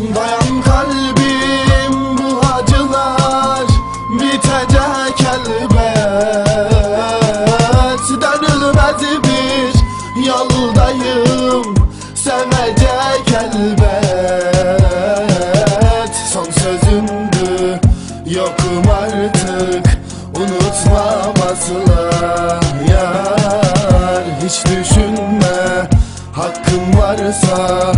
Dayan kalbim bu acılar Bitecek elbet. Dönülmez bir yoldayım Sevecek elbet. Son sözümdü yokum artık Unutmam asla yar. Hiç düşünme hakkım varsa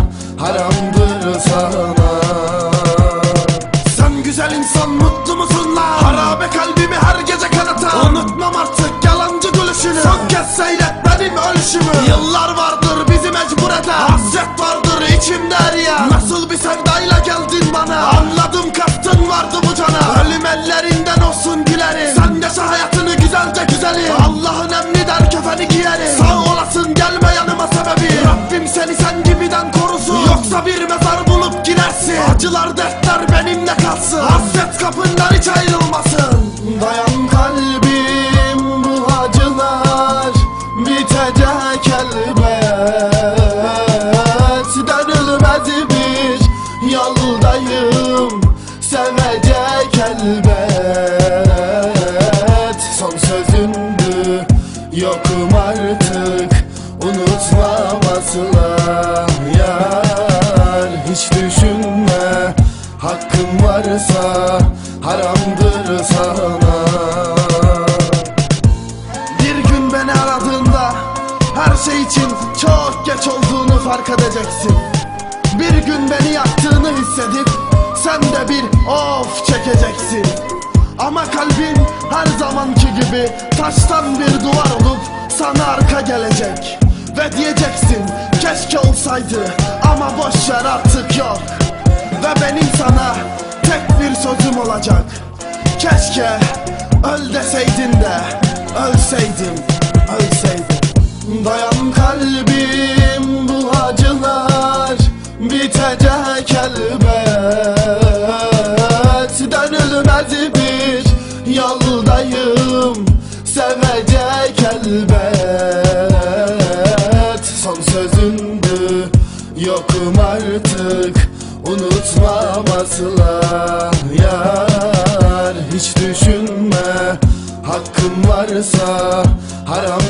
gülüşünü Son kez seyret benim ölüşümü Yıllar vardır bizi mecbur eden Hasret vardır içimde eriyen Nasıl bir sevdayla geldin bana? Anladım kastın vardı bu cana. Ölüm ellerinden olsun gülerim Sen yaşa hayatını güzelce güzelim. Allah'ın emri der kefeni giyerim Sağ olasın gelme yanıma sebebi. Rabbim seni sen gibiden korusun. Yoksa bir mezar bulup gidersin. Acılar dertler benimle kalsın. Hasret kapından hiç ayrılmasın. Dayan Dönülmez bir yoldayım Sevecek elbet. Son sözümdü yokum artık Unutmam asla yar Hiç düşünme hakkım varsa Haramdır sana. Bir gün beni aradığında Her şey için çok geç olduğunu fark edeceksin Bir gün beni yaktığını hissedip Sen de bir of çekeceksin. Ama kalbin her zamanki gibi Taştan bir duvar olup sana arka gelecek. Ve diyeceksin keşke olsaydı Ama boş ver artık yok. Ve benim sana tek bir sözüm olacak. Keşke öl deseydin de ölseydim, ölseydim Dayan kalbim elbet Dönülmez bir yoldayım sevecek elbet. Son sözündü yokum artık. Unutmam asla yar. Hiç düşünme. Hakkım varsa haram